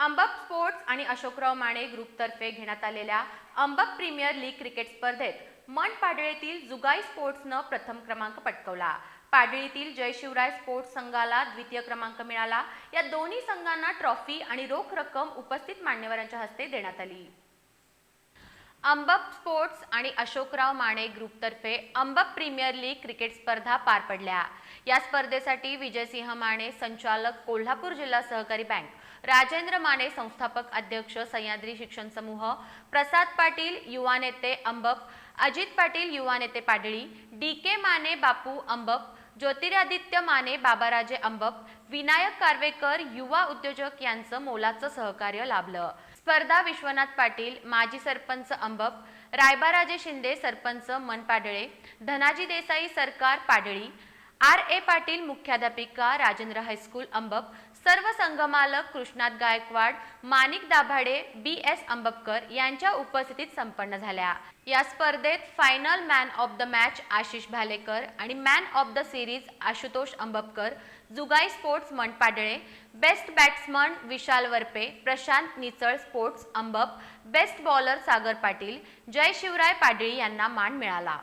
अंबक sports आणि अशोकराव माने ग्रुपतर्फे घेण्यात आलेल्या अंबक प्रीमियर लीग क्रिकेट स्पर्धेत मन पाडळीतील जुगाई स्पोर्ट्सनं प्रथम क्रमांक पटकवला. पाडळीतील जयशिवराय स्पोर्ट्स संघाला द्वितीय क्रमांक मिळाला. या दोन्ही संघांना ट्रॉफी आणि रोख रक्कम उपस्थित मान्यवरांच्या हस्ते देण्यात आली. अंबप स्पोर्ट्स आणि अशोकराव माने ग्रुपतर्फे अंबप प्रीमियर लीग क्रिकेट स्पर्धा पार पडल्या. या स्पर्धेसाठी विजयसिंह माने संचालक कोल्हापूर जिल्हा सहकारी बँक राजेंद्र माने संस्थापक अध्यक्ष सह्याद्री शिक्षण समूह प्रसाद पाटील युवा नेते अंबप अजित पाटील युवा नेते पाडळी डी के माने बापू अंबप ज्योतिरादित्य माने बाबाराजे अंबप विनायक कारवेकर युवा उद्योजक यांचं मोलाचं सहकार्य लाभलं. स्पर्धा विश्वनाथ पाटील माजी सरपंच अंबप रायबाराजे शिंदे सरपंच मन पाडळे धनाजी देसाई सरकार पाडळी आर ए पाटील मुख्याध्यापिका राजेंद्र हायस्कूल अंबप सर्व संघमालक कृष्णात गायकवाड मानिक दाभाडे बी एस अंबपकर यांच्या उपस्थितीत संपन्न झाल्या. या स्पर्धेत final man of the match Ashish Bhalekar आणि man of the series Ashutosh Ambapkar Jugai sports Manpadale best batsman Vishal Varpe Prashant Nichal sports Ambap best bowler Sagar Patil Jay Shivray Padali यांना मान मिळाला.